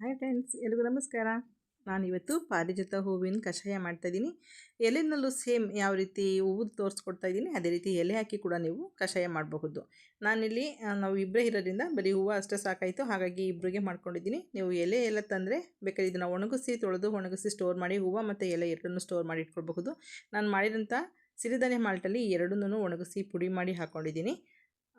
Hi friends ಎಲ್ರಿಗೂ ನಮಸ್ಕಾರ. ನಾನಿವತ್ತು ಪಾರಿಜಾತ ಹೂವಿನ ಕಷಾಯ ಮಾಡ್ತಾಯಿದ್ದೀನಿ ಎಲೆನಲ್ಲೂ ಸೇಮ್ ಯಾವ ರೀತಿ ಹೂವು ತೋರಿಸ್ಕೊಡ್ತಾ ಇದ್ದೀನಿ, ಅದೇ ರೀತಿ ಎಲೆ ಹಾಕಿ ಕೂಡ ನೀವು ಕಷಾಯ ಮಾಡಬಹುದು. ನಾನಿಲ್ಲಿ ನಾವು ಇಬ್ಬರೇ ಇರೋದ್ರಿಂದ ಬರೀ ಹೂವು ಅಷ್ಟೇ ಸಾಕಾಯಿತು, ಹಾಗಾಗಿ ಇಬ್ಬರಿಗೆ ಮಾಡ್ಕೊಂಡಿದ್ದೀನಿ. ನೀವು ಎಲೆ ಎಲ್ಲ ತಂದರೆ ಬೇಕಾದ್ರೆ ಇದನ್ನು ಒಣಗಿಸಿ, ತೊಳೆದು ಒಣಗಿಸಿ ಸ್ಟೋರ್ ಮಾಡಿ, ಹೂವು ಮತ್ತು ಎಲೆ ಎರಡನ್ನೂ ಸ್ಟೋರ್ ಮಾಡಿ ಇಟ್ಕೊಳ್ಬಹುದು. ನಾನು ಮಾಡಿದಂಥ ಸಿರಿಧಾನ್ಯ ಮಾಲ್ಟಲ್ಲಿ ಎರಡನ್ನೂ ಒಣಗಿಸಿ ಪುಡಿ ಮಾಡಿ ಹಾಕ್ಕೊಂಡಿದ್ದೀನಿ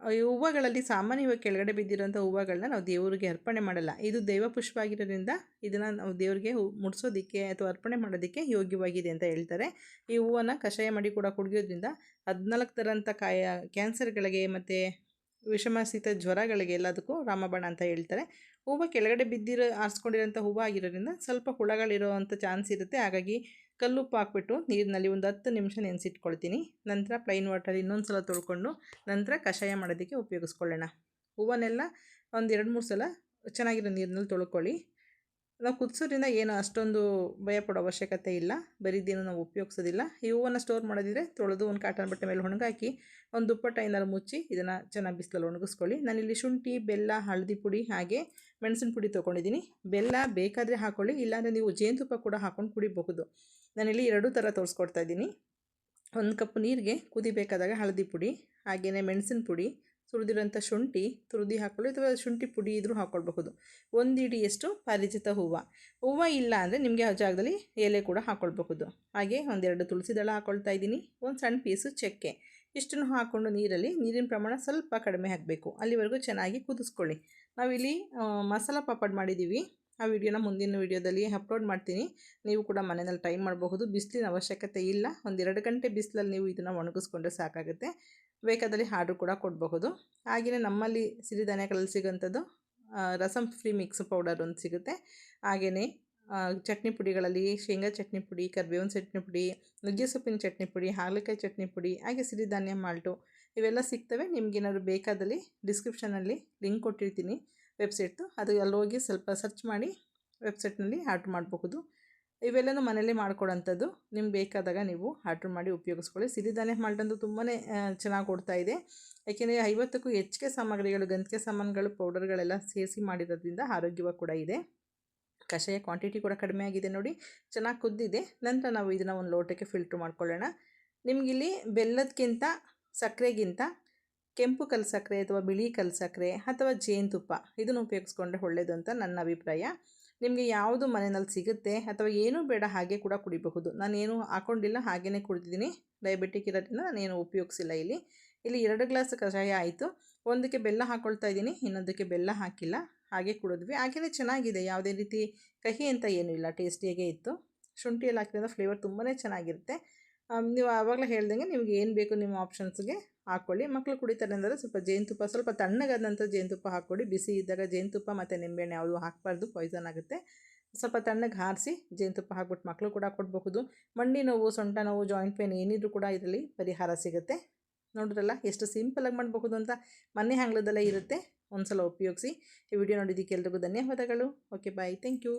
ಹೂವುಗಳಲ್ಲಿ ಸಾಮಾನ್ಯವಾಗಿ ಕೆಳಗಡೆ ಬಿದ್ದಿರೋಂಥ ಹೂವುಗಳನ್ನ ನಾವು ದೇವರಿಗೆ ಅರ್ಪಣೆ ಮಾಡಲ್ಲ. ಇದು ದೈವ ಪುಷ್ಪ ಆಗಿರೋದ್ರಿಂದ ಇದನ್ನು ನಾವು ದೇವರಿಗೆ ಹೂ ಮುಡಿಸೋದಕ್ಕೆ ಅಥವಾ ಅರ್ಪಣೆ ಮಾಡೋದಕ್ಕೆ ಯೋಗ್ಯವಾಗಿದೆ ಅಂತ ಹೇಳ್ತಾರೆ. ಈ ಹೂವನ್ನು ಕಷಾಯ ಮಾಡಿ ಕೂಡ ಕುಡಿಯೋದ್ರಿಂದ ಹದಿನಾಲ್ಕು ಥರಂಥ ಕಾಯ ಕ್ಯಾನ್ಸರ್ಗಳಿಗೆ ಮತ್ತು ವಿಷಮಶೀತ ಜ್ವರಗಳಿಗೆ ಎಲ್ಲದಕ್ಕೂ ರಾಮಬಾಣ ಅಂತ ಹೇಳ್ತಾರೆ. ಹೂವು ಕೆಳಗಡೆ ಬಿದ್ದಿರೋ, ಆರಿಸ್ಕೊಂಡಿರೋಂಥ ಹೂವು ಆಗಿರೋದ್ರಿಂದ ಸ್ವಲ್ಪ ಹುಳಗಳಿರೋವಂಥ ಚಾನ್ಸ್ ಇರುತ್ತೆ. ಹಾಗಾಗಿ ಕಲ್ಲುಪ್ಪು ಹಾಕ್ಬಿಟ್ಟು ನೀರಿನಲ್ಲಿ ಒಂದು ಹತ್ತು ನಿಮಿಷ ನೆನೆಸಿಟ್ಕೊಳ್ತೀನಿ. ನಂತರ ಪ್ಲೈನ್ ವಾಟರ್ ಇನ್ನೊಂದು ಸಲ ತೊಳ್ಕೊಂಡು ನಂತರ ಕಷಾಯ ಮಾಡೋದಕ್ಕೆ ಉಪಯೋಗಿಸ್ಕೊಳ್ಳೋಣ. ಹೂವನ್ನೆಲ್ಲ ಒಂದು ಎರಡು ಮೂರು ಸಲ ಚೆನ್ನಾಗಿರೋ ನೀರಿನಲ್ಲಿ ತೊಳ್ಕೊಳ್ಳಿ. ನಾವು ಕುದಿಸೋದ್ರಿಂದ ಏನು ಅಷ್ಟೊಂದು ಭಯ ಪಡೋ ಅವಶ್ಯಕತೆ ಇಲ್ಲ. ಬರೀದೇನು ನಾವು ಉಪಯೋಗಿಸೋದಿಲ್ಲ. ಈ ಹೂವನ್ನು ಸ್ಟೋರ್ ಮಾಡೋದಿದ್ರೆ ತೊಳೆದು ಒಂದು ಕಾಟನ್ ಬಟ್ಟೆ ಮೇಲೆ ಒಣಗಾಕಿ ಒಂದು ದುಪ್ಪಟ್ಟ ಏನಾದ್ರು ಮುಚ್ಚಿ ಇದನ್ನು ಚೆನ್ನಾಗಿ ಬಿಸಿಲಲ್ಲಿ ಒಣಗಿಸ್ಕೊಳ್ಳಿ. ನಾನಿಲ್ಲಿ ಶುಂಠಿ, ಬೆಲ್ಲ, ಹಳದಿ ಪುಡಿ ಹಾಗೆ ಮೆಣಸಿನ ಪುಡಿ ತೊಗೊಂಡಿದ್ದೀನಿ. ಬೆಲ್ಲ ಬೇಕಾದರೆ ಹಾಕ್ಕೊಳ್ಳಿ ಇಲ್ಲಾಂದರೆ ನೀವು ಜೇನುತುಪ್ಪ ಕೂಡ ಹಾಕ್ಕೊಂಡು ಕುಡಿಬಹುದು. ನಾನಿಲ್ಲಿ ಎರಡೂ ಥರ ತೋರಿಸ್ಕೊಡ್ತಾ ಇದ್ದೀನಿ. ಒಂದು ಕಪ್ ನೀರಿಗೆ ಕುದಿಬೇಕಾದಾಗ ಹಳದಿ ಪುಡಿ ಹಾಗೆಯೇ ಮೆಣಸಿನ ಪುಡಿ ಸುರಿದಿರೋಂಥ ಶುಂಠಿ ತುರಿದು ಹಾಕೊಳ್ಳಿ ಅಥವಾ ಶುಂಠಿ ಪುಡಿ ಇದ್ರೂ ಹಾಕ್ಕೊಳ್ಬಹುದು. ಒಂದು ಇಡಿಯಷ್ಟು ಪರಿಚಿತ ಹೂವು. ಹೂವು ಇಲ್ಲ ಅಂದರೆ ನಿಮಗೆ ಆ ಜಾಗದಲ್ಲಿ ಎಲೆ ಕೂಡ ಹಾಕ್ಕೊಳ್ಬಹುದು. ಹಾಗೆ ಒಂದೆರಡು ತುಳಸಿ ದಳ ಹಾಕ್ಕೊಳ್ತಾ ಇದ್ದೀನಿ. ಒಂದು ಸಣ್ಣ ಪೀಸು ಚಕ್ಕೆ. ಇಷ್ಟನ್ನು ಹಾಕ್ಕೊಂಡು ನೀರಲ್ಲಿ ನೀರಿನ ಪ್ರಮಾಣ ಸ್ವಲ್ಪ ಕಡಿಮೆ ಹಾಕಬೇಕು. ಅಲ್ಲಿವರೆಗೂ ಚೆನ್ನಾಗಿ ಕುದಿಸ್ಕೊಳ್ಳಿ. ನಾವಿಲ್ಲಿ ಮಸಾಲ ಪಾಪಡ್ ಮಾಡಿದ್ದೀವಿ. ಆ ವಿಡಿಯೋನ ಮುಂದಿನ ವಿಡಿಯೋದಲ್ಲಿ ಅಪ್ಲೋಡ್ ಮಾಡ್ತೀನಿ. ನೀವು ಕೂಡ ಮನೆಯಲ್ಲಿ ಟ್ರೈ ಮಾಡಬಹುದು. ಬಿಸಿಲಿನ ಅವಶ್ಯಕತೆ ಇಲ್ಲ. ಒಂದೆರಡು ಗಂಟೆ ಬಿಸಿಲಲ್ಲಿ ನೀವು ಇದನ್ನು ಒಣಗಿಸ್ಕೊಂಡ್ರೆ ಸಾಕಾಗುತ್ತೆ. ಬೇಕಾದಲ್ಲಿ ಆರ್ಡ್ರ್ ಕೂಡ ಕೊಡಬಹುದು. ಹಾಗೆಯೇ ನಮ್ಮಲ್ಲಿ ಸಿರಿಧಾನ್ಯಗಳಲ್ಲಿ ಸಿಗೋಂಥದ್ದು ರಸಂ ಫ್ರೀ ಮಿಕ್ಸ್ ಪೌಡರ್ ಒಂದು ಸಿಗುತ್ತೆ. ಹಾಗೆಯೇ ಚಟ್ನಿ ಪುಡಿಗಳಲ್ಲಿ ಶೇಂಗಾ ಚಟ್ನಿ ಪುಡಿ, ಕರಿಬೇವಿನ ಚಟ್ನಿ ಪುಡಿ, ನುಗ್ಗೆ ಸೊಪ್ಪಿನ ಚಟ್ನಿ ಪುಡಿ, ಹಾಗಲಕಾಯಿ ಚಟ್ನಿ ಪುಡಿ, ಹಾಗೆ ಸಿರಿಧಾನ್ಯ, ಮಾಲ್ಟು ಇವೆಲ್ಲ ಸಿಗ್ತವೆ ನಿಮ್ಗೇನಾದ್ರು ಬೇಕಾದಲ್ಲಿ ಡಿಸ್ಕ್ರಿಪ್ಷನಲ್ಲಿ ಲಿಂಕ್ ಕೊಟ್ಟಿರ್ತೀನಿ ವೆಬ್ಸೈಟ್ದು ಅದು ಅಲ್ಲಿ ಹೋಗಿ ಸ್ವಲ್ಪ ಸರ್ಚ್ ಮಾಡಿ ವೆಬ್ಸೈಟ್ನಲ್ಲಿ ಆರ್ಡ್ರ್ ಮಾಡಬಹುದು. ಇವೆಲ್ಲನೂ ಮನೇಲಿ ಮಾಡ್ಕೊಡೋಂಥದ್ದು. ನಿಮ್ಗೆ ಬೇಕಾದಾಗ ನೀವು ಆರ್ಡ್ರ್ ಮಾಡಿ ಉಪಯೋಗಿಸ್ಕೊಳ್ಳಿ. ಸಿರಿಧಾನ್ಯ ಮಾಲ್ಟಂದು ತುಂಬಾ ಚೆನ್ನಾಗಿ ಕೊಡ್ತಾ ಇದೆ. ಯಾಕೆಂದರೆ ಐವತ್ತಕ್ಕೂ ಹೆಚ್ಚಿಗೆ ಸಾಮಗ್ರಿಗಳು, ಗಂತಿಗೆ ಸಾಮಾನುಗಳು ಪೌಡರ್ಗಳೆಲ್ಲ ಸೇರಿಸಿ ಮಾಡಿರೋದ್ರಿಂದ ಆರೋಗ್ಯವಾಗಿ ಕೂಡ ಇದೆ. ಕಷಾಯ ಕ್ವಾಂಟಿಟಿ ಕೂಡ ಕಡಿಮೆ ಆಗಿದೆ ನೋಡಿ. ಚೆನ್ನಾಗಿ ಕುದ್ದಿದೆ. ನಂತರ ನಾವು ಇದನ್ನು ಒಂದು ಲೋಟಕ್ಕೆ ಫಿಲ್ಟ್ರ್ ಮಾಡ್ಕೊಳ್ಳೋಣ. ನಿಮಗಿಲ್ಲಿ ಬೆಲ್ಲದಕ್ಕಿಂತ ಸಕ್ಕರೆಗಿಂತ ಕೆಂಪು ಕಲ್ಲು ಸಕ್ಕರೆ ಅಥವಾ ಬಿಳಿ ಕಲ್ಲು ಸಕ್ಕರೆ ಅಥವಾ ಜೇನುತುಪ್ಪ ಇದನ್ನು ಉಪಯೋಗಿಸ್ಕೊಂಡ್ರೆ ಒಳ್ಳೆಯದು ಅಂತ ನನ್ನ ಅಭಿಪ್ರಾಯ. ನಿಮಗೆ ಯಾವುದು ಮನೆಯಲ್ಲಿ ಸಿಗುತ್ತೆ ಅಥವಾ ಏನೂ ಬೇಡ ಹಾಗೆ ಕೂಡ ಕುಡಿಬಹುದು. ನಾನೇನು ಹಾಕ್ಕೊಂಡಿಲ್ಲ ಹಾಗೇ ಕುಡಿದಿದ್ದೀನಿ. ಡಯಾಬಿಟಿಕ್ ಇರೋದ್ರಿಂದ ನಾನೇನು ಉಪಯೋಗಿಸಿಲ್ಲ ಇಲ್ಲಿ. ಇಲ್ಲಿ ಎರಡು ಗ್ಲಾಸ್ ಕಷಾಯ ಆಯಿತು. ಒಂದಕ್ಕೆ ಬೆಲ್ಲ ಹಾಕ್ಕೊಳ್ತಾ ಇದ್ದೀನಿ, ಇನ್ನೊಂದಕ್ಕೆ ಬೆಲ್ಲ ಹಾಕಿಲ್ಲ. ಹಾಗೆ ಕುಡಿದ್ವಿ. ಹಾಗೆಯೇ ಚೆನ್ನಾಗಿದೆ. ಯಾವುದೇ ರೀತಿ ಕಹಿ ಅಂತ ಏನೂ ಇಲ್ಲ. ಟೇಸ್ಟಿಯಾಗೇ ಇತ್ತು? ಶುಂಠಿಯಲ್ಲಿ ಹಾಕಿದ್ರೆ ಫ್ಲೇವರ್ ತುಂಬಾ ಚೆನ್ನಾಗಿರುತ್ತೆ. ನೀವು ಆವಾಗಲೇ ಹೇಳ್ದಂಗೆ ನಿಮ್ಗೆ ಏನು ಬೇಕು ನಿಮ್ಮ ಆಪ್ಷನ್ಸ್ಗೆ ಹಾಕ್ಕೊಳ್ಳಿ ಮಕ್ಕಳು ಕುಡಿತಾರೆ ಅಂದರೆ ಸ್ವಲ್ಪ ಜೇನುತುಪ್ಪ ಸ್ವಲ್ಪ ತಣ್ಣಗಾದಂಥ ಜೇನುತುಪ್ಪ ಹಾಕ್ಕೊಡಿ ಬಿಸಿ ಇದ್ದಾಗ ಜೇನುತುಪ್ಪ ಮತ್ತು ನಿಂಬೆಹಣ್ಣು ಯಾವುದು ಹಾಕಬಾರ್ದು ಪಾಯ್ಸನ್ ಆಗುತ್ತೆ. ಸ್ವಲ್ಪ ತಣ್ಣಗೆ ಹಾರಿಸಿ ಜೇನುತುಪ್ಪ ಹಾಕ್ಬಿಟ್ಟು ಮಕ್ಕಳು ಕೂಡ ಕೊಡಬಹುದು. ಮಂಡಿ ನೋವು, ಸೊಂಟ ನೋವು ಜಾಯಿಂಟ್ ಪೇನ್ ಏನಿದ್ರು ಕೂಡ ಇದರಲ್ಲಿ ಪರಿಹಾರ ಸಿಗುತ್ತೆ. ನೋಡಿದ್ರಲ್ಲ, ಎಷ್ಟು ಸಿಂಪಲಾಗಿ ಮಾಡಬಹುದು ಅಂತ ಮನೆ ಹ್ಯಾಂಗ್ಲದಲ್ಲೇ ಇರುತ್ತೆ. ಒಂದ್ಸಲ ಉಪಯೋಗಿಸಿ. ಈ ವಿಡಿಯೋ ನೋಡಿದ್ದಕ್ಕೆ ಎಲ್ರಿಗೂ ಧನ್ಯವಾದಗಳು. Okay bye thank you